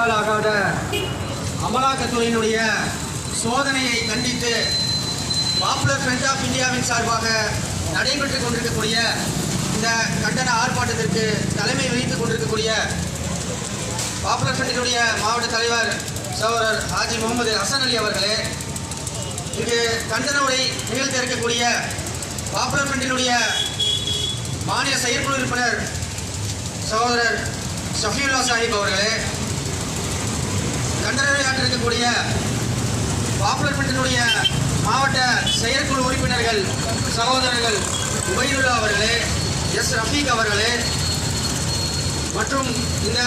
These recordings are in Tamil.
கையாலாகாத அமலாக்கத்துறையினுடைய சோதனையை கண்டித்து பாப்புலர் ஃப்ரண்ட் ஆஃப் இந்தியாவின் சார்பாக நடைபெற்றுக் கொண்டிருக்கக்கூடிய இந்த கண்டன ஆர்ப்பாட்டத்திற்கு தலைமை வகித்துக் கொண்டிருக்கக்கூடிய பாப்புலர் ஃப்ரண்டினுடைய மாவட்ட தலைவர் சகோதரர் ஹாஜி முகமது ஹசன் அலி அவர்களே இங்கு கண்டன உரை நிகழ்த்த இருக்கக்கூடிய பாப்புலர் ஃப்ரண்டினுடைய மாநில செயற்குழு உறுப்பினர் சகோதரர் ஷஃபியுல்லா சாஹிப் அவர்களே கண்டன பாப்புலர் ஃப்ரண்டினுடைய மாவட்ட செயற்குழு உறுப்பினர்கள் சகோதரர்கள் உபயுல்லா அவர்களே எஸ் ரஃபீக் அவர்களே மற்றும் இந்த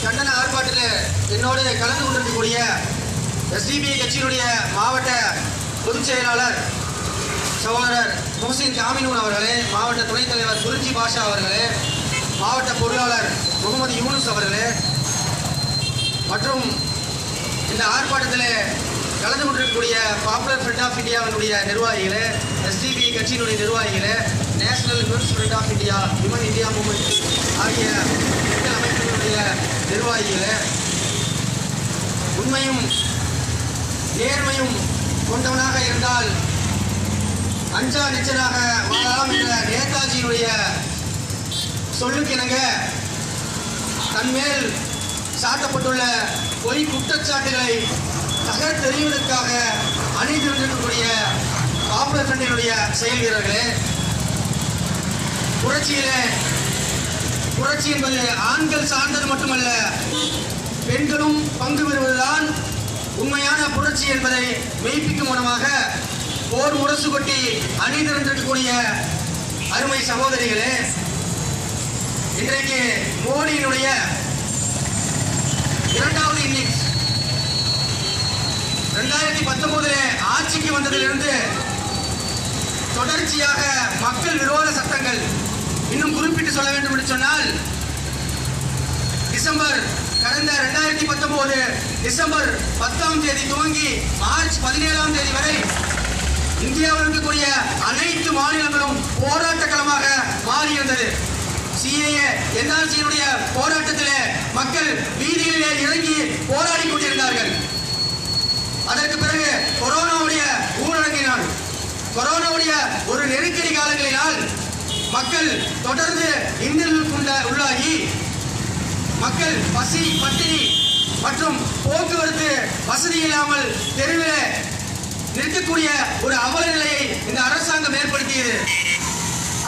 கண்டன ஆர்ப்பாட்டத்தில் என்னோடு கலந்து கொண்டிருக்கக்கூடிய எஸ்டிபி கட்சியினுடைய மாவட்ட பொதுச் செயலாளர் சகோதரர் முஹசின் காமினூன் அவர்களே மாவட்ட துணைத் தலைவர் குறிஞ்சி பாஷா அவர்களே மாவட்ட பொருளாளர் முகமது யூனுஸ் அவர்களே மற்றும் இந்த ஆர்ப்பாட்டத்தில் கலந்து கொண்டிருக்கக்கூடிய பாப்புலர் ஃப்ரண்ட் ஆஃப் இந்தியாவினுடைய நிர்வாகிகளே எஸ்டிபி கட்சியினுடைய நிர்வாகிகளே national women's front of India women India movement ஆகிய பெண்கள் அமைப்புகளுடைய நிர்வாகிகளே உண்மையும் நேர்மையும் கொண்டவனாக இருந்தால் அஞ்சா நிச்சனாக வாழலாம் என்ற நேதாஜியினுடைய சொல்லுக்கிணங்க தன்மேல் சாட்டப்பட்டுள்ள பொய் குற்றச்சாட்டுகளை தகர்த்தெறிவதற்காக அணிந்திருந்திருக்கக்கூடிய பாப்புலர் ஃப்ரண்டினுடைய செயல் வீரர்களே புரட்சியில புரட்சி என்பது ஆண்கள் சார்ந்தது மட்டுமல்ல பெண்களும் பங்கு பெறுவதுதான் உண்மையான புரட்சி என்பதை மெய்ப்பிக்கும் மூலமாக போர் முரசு கொட்டி அணிந்திருந்திருக்கக்கூடிய அருமை சகோதரிகளே இன்றைக்கு மோடியினுடைய இரண்டாவது இன்னிங்ஸ் ரெண்டாயிரத்தி பத்தொன்பதுல ஆட்சிக்கு வந்ததிலிருந்து தொடர்ச்சியாக மக்கள் விரோத சட்டங்கள் இன்னும் குறிப்பிட்டு சொல்ல வேண்டும் என்று சொன்னால் டிசம்பர் கடந்த ரெண்டாயிரத்தி பத்தொன்பது டிசம்பர் பத்தாம் தேதி துவங்கி மார்ச் பதினேழாம் தேதி வரை இந்தியாவில் இருக்கக்கூடிய அனைத்து மாநிலங்களும் போராட்ட களமாக சிஏஏ என்ஆர்சியினுடைய போராட்டத்திலே மக்கள் வீதிகளிலே இறங்கி போராடி கொண்டிருந்தார்கள். அதற்கு பிறகு கொரோனாவுடைய ஊரடங்கினால் கொரோனாவுடைய ஒரு நெருக்கடி காலங்களினால் மக்கள் தொடர்ந்து இன்னலுக்குள்ள உள்ளாகி மக்கள் பசி பட்டினி மற்றும் போக்குவரத்து வசதி இல்லாமல் தெருவில் நிற்கக்கூடிய ஒரு அவல நிலையை இந்த அரசாங்கம் ஏற்படுத்தியது.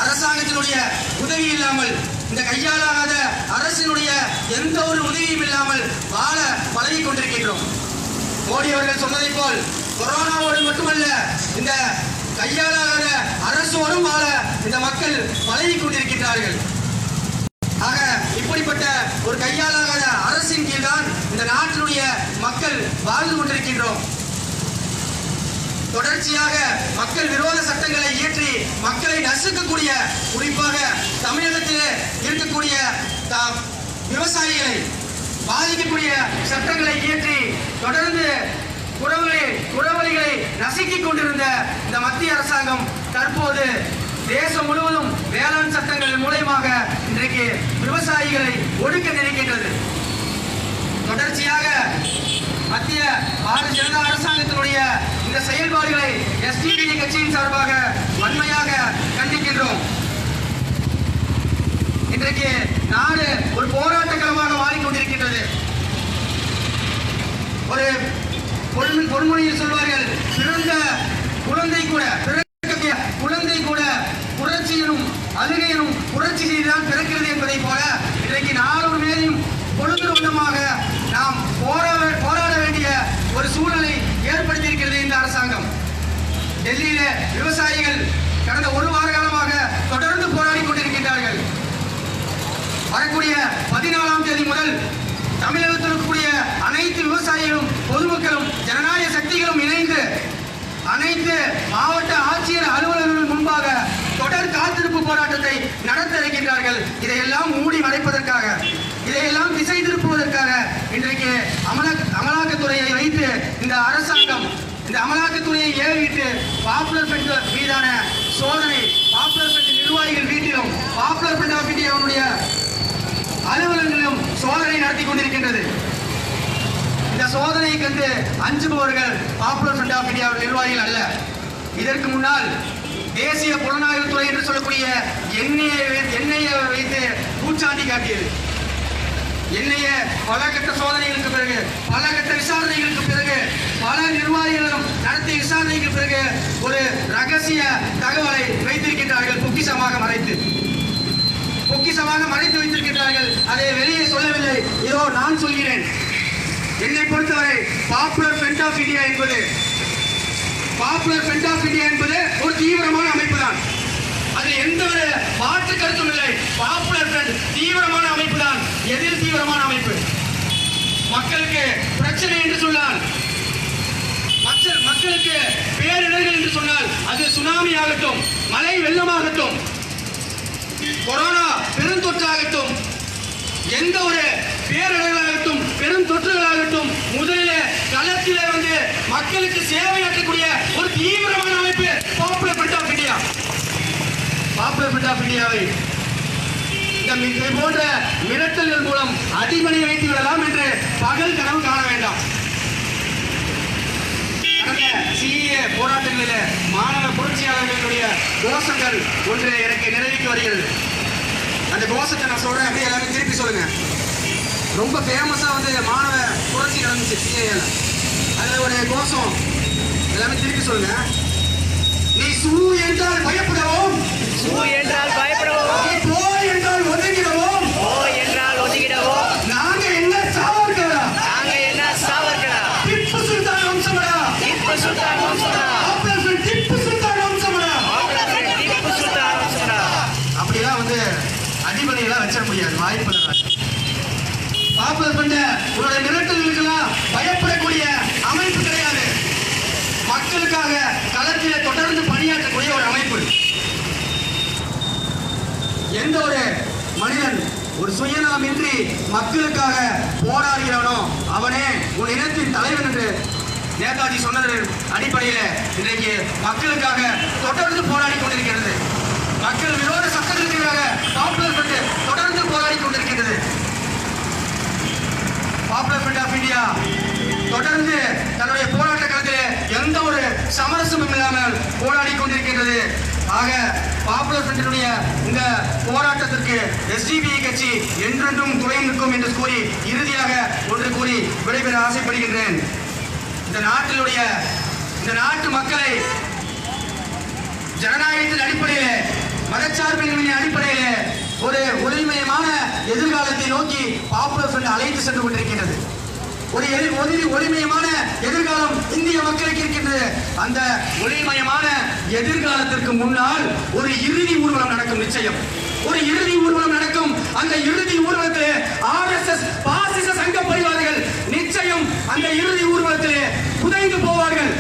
அரசாங்கத்தினுடைய உதவி இல்லாமல் இந்த கையாளாத அரசினுடைய எந்த ஒரு உதவியும் இல்லாமல் வாழ பழகி கொண்டிருக்கின்றோம். மோடி அவர்கள் சொன்னதை போல் கொரோனாவோடு மட்டுமல்ல இந்த கையாளாத அரசோடும் வாழ இந்த மக்கள் பழகி கொண்டிருக்கின்றார்கள். ஆக இப்படிப்பட்ட ஒரு கையாளாத அரசின் கீழ்தான் இந்த நாட்டினுடைய மக்கள் வாழ்ந்து கொண்டிருக்கின்றோம். தொடர்ச்சியாக மக்கள் விரோத சட்டங்களை இயற்றி மக்களை நசுக்கக்கூடிய குறிப்பாக தமிழகத்தில் இருக்கக்கூடிய விவசாயிகளை பாதிக்கக்கூடிய சட்டங்களை இயற்றி தொடர்ந்து குறவர்களை குறவழிகளை நசுக்கிக் கொண்டிருந்த இந்த மத்திய அரசாங்கம் தற்போது தேசம் முழுவதும் வேளாண் சட்டங்கள் மூலயமாக இன்றைக்கு விவசாயிகளை ஒடுக்க நினைக்கின்றது. தொடர்ச்சியாக மத்திய பாரதிய ஜனதா அரசாங்கத்தினுடைய இந்த செயல்பாடுகளை எஸ்டிபிடி கட்சியின் சார்பாக வன்மையாக கண்டிக்கின்றோம். இன்றைக்கு நாடு ஒரு போராட்டக்களமாக மாறிக்கொண்டிருக்கின்றது. ஒரு பொன்மொழியில் சொல்வார்கள் பிறந்த குழந்தை கூட பிறக்கக்கூடிய குழந்தை கூட புரட்சி எனும் அழுகை எனும் புரட்சி செய்துதான் பிறக்கிறது என்பதை போல இன்றைக்கு நாளொரு மேலும் பொழுது வண்ணமாக நாம் போராட போராட வேண்டிய ஒரு சூழலை ஏற்படுத்தியிருக்கிறது இந்த அரசாங்கம் டெல்லியில விவசாயிகள் கடந்த ஒரு வார காலமாக தொடர்ந்து போராடி கொண்டிருக்கின்றார்கள். வரக்கூடிய பதினாலாம் தேதி முதல் தமிழகத்தில் இருக்கக்கூடிய அனைத்து விவசாயிகளும் பொதுமக்களும் ஜனநாயக சக்திகளும் இணைந்து அனைத்து மாவட்ட ஆட்சியர் அலுவலர்கள் முன்பாக தொடர் காத்திருப்பு போராட்டத்தை நடத்த இருக்கின்றார்கள் இதையெல்லாம் மூடி மறைப்பதற்காக இதையெல்லாம் திசை திருப்புவதற்காக இன்றைக்கு அமல அமலாக்கத்துறையை வைத்து இந்த அரசாங்கம் இந்த அமலாக்கத்துறையை ஏறிவிட்டு பாப்புலர் ஃப்ரண்ட் மீதான சோதனை. பாப்புலர் ஃப்ரண்ட் நிர்வாகிகள் வீட்டிலும் பாப்புலர் ஃப்ரண்ட் ஆஃப் இந்தியாவுடைய அலுவலகங்களிலும் சோதனை நடத்தி கொண்டிருக்கின்றது. இந்த சோதனையை கண்டு அஞ்சுபவர்கள் பாப்புலர் ஃப்ரண்ட் ஆஃப் இந்தியா நிர்வாகிகள் அல்ல. இதற்கு முன்னால் தேசிய புலனாய்வுத்துறை என்று சொல்லக்கூடிய எண்ணெயை வை- எண்ணெயை வைத்து பூச்சாண்டி காட்டியது. எண்ணெய பல கட்ட சோதனைகளுக்கு பிறகு பல கட்ட விசாரணைகளுக்கு பிறகு பல நிர்வாகிகளும் நடத்திய விசாரணைக்கு பிறகு ஒரு ரகசிய தகவலை வைத்திருக்கின்றார்கள் பொக்கிசமாக மறைத்து. பொக்கிசமாக மறைத்து வைத்திருக்கின்றார்கள். அதை வெளியே சொல்லவில்லை. இதோ நான் சொல்கிறேன். என்னை பொறுத்தவரை பாப்புலர் ஃப்ரண்ட் ஆஃப் இந்தியா என்பது பாப்புலர் ஃப்ரண்ட் ஆஃப் இந்தியா என்பது ஒரு தீவிரமான அமைப்பு தான் அதில் எந்த ஒரு மாற்று கருத்தும் இல்லை பாப்புலர் ஃப்ரண்ட் தீவிரமான அமைப்பு தான் எதில் தீவிரமான அமைப்பு மக்களுக்கு பிரச்சனை என்று சொன்னால் மக்கள் மக்களுக்கு பேரிடர்கள் என்று சொன்னால் அது சுனாமி ஆகட்டும் மழை வெள்ளமாகட்டும் கொரோனா பெருந்தொற்றாகட்டும் எந்த ஒரு பேரிடர்களாகட்டும் பெரும் தொற்றுகளாகட்டும் முதலில் களத்திலே வந்து மக்களுக்கு சேவையாற்றக்கூடிய ஒரு தீவிரமான அமைப்பு popular front of India popular front of இந்தியாவை இது போன்ற மிரட்டல்கள் மூலம் அடிமனை வைத்து விடலாம் என்று பகல் கனவு காண வேண்டாம். சிஏ போராட்டங்களில் மாணவ புரட்சியாளர்களுடைய கோஷங்கள் ஒன்று எனக்கு நினைவுக்கு வருகிறது. அந்த கோஷத்தை நான் சொல்றேன். அப்படியே எல்லாரும் திருப்பி சொல்லுங்க. ரொம்ப ஃபேமஸா வந்து மாணவ புரட்சி நடந்துச்சு சிஏல அதுல ஒரு கோஷம். எல்லாமே திருப்பி சொல்லுங்க. நீ சூ என்றால் பயப்படவும். சூ என்றால் பயப்படவும். தாக்குதல் பண்ண உங்களுடைய மிரட்டல்களுக்கெல்லாம் பயப்படக்கூடிய அமைப்பு கிடையாது. மக்களுக்காக களத்தில் தொடர்ந்து பணியாற்றக்கூடிய ஒரு அமைப்பு எந்த ஒரு மனிதன் ஒரு சுயநலமின்றி மக்களுக்காக போராடுகிறவனோ அவனே உன் இனத்தின் தலைவன் என்று நேதாஜி சொன்னதன் அடிப்படையில் இன்றைக்கு மக்களுக்காக தொடர்ந்து போராடி கொண்டிருக்கிறது. மக்கள் விரோத சட்டத்திற்கு எதிராக பாப்புலர் தொடர்ந்து போராடி கொண்டிருக்கிறது பாப்புலர் ஃப்ரண்ட் ஆஃப் இந்தியா தொடர்ந்து தன்னுடைய போராட்ட களத்திலே எந்த ஒரு சமரசமும் இல்லாமல் போராடி கொண்டிருக்கின்றது. ஆக பாப்புலர் ஃப்ரண்டினுடைய இந்த போராட்டத்திற்கு எஸ்டிபி கட்சி என்றென்றும் துணை நிற்கும் என்று கூறி இறுதியாக ஒன்று கூறி விடைபெற ஆசைப்படுகின்றேன். இந்த நாட்டினுடைய இந்த நாட்டு மக்களை ஜனநாயகத்தின் அடிப்படையிலே மதச்சார்பின்மையின் அடிப்படையிலே ஒரு ஒளிமயமான எதிர்காலத்தை நோக்கி பாப்புலர் ஃப்ரண்ட் அழைத்து சென்று கொண்டிருக்கின்றது. ஒரு எதிர் ஒதிரி ஒளிமயமான எதிர்காலம் இந்திய மக்களுக்கு இருக்கின்றது. அந்த ஒளிமயமான எதிர்காலத்திற்கு முன்னால் ஒரு இறுதி ஊர்வலம் நடக்கும் நிச்சயம். ஒரு இறுதி ஊர்வலம் நடக்கும். அந்த இறுதி ஊர்வலத்திலே ஆர்எஸ்எஸ் பாசிச சங்க பரிவாரிகள் நிச்சயம் அந்த இறுதி ஊர்வலத்திலே புதைந்து போவார்கள்.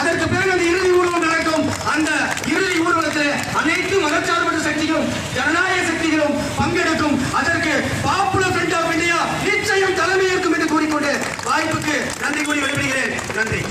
அதற்கு பிறகு அந்த இறுதி ஊர்வலம் நடக்கும். அந்த இறுதி ஊர்வலத்தில் அனைத்து மதச்சார்பற்ற சக்திகளும் ஜனநாயக நன்றி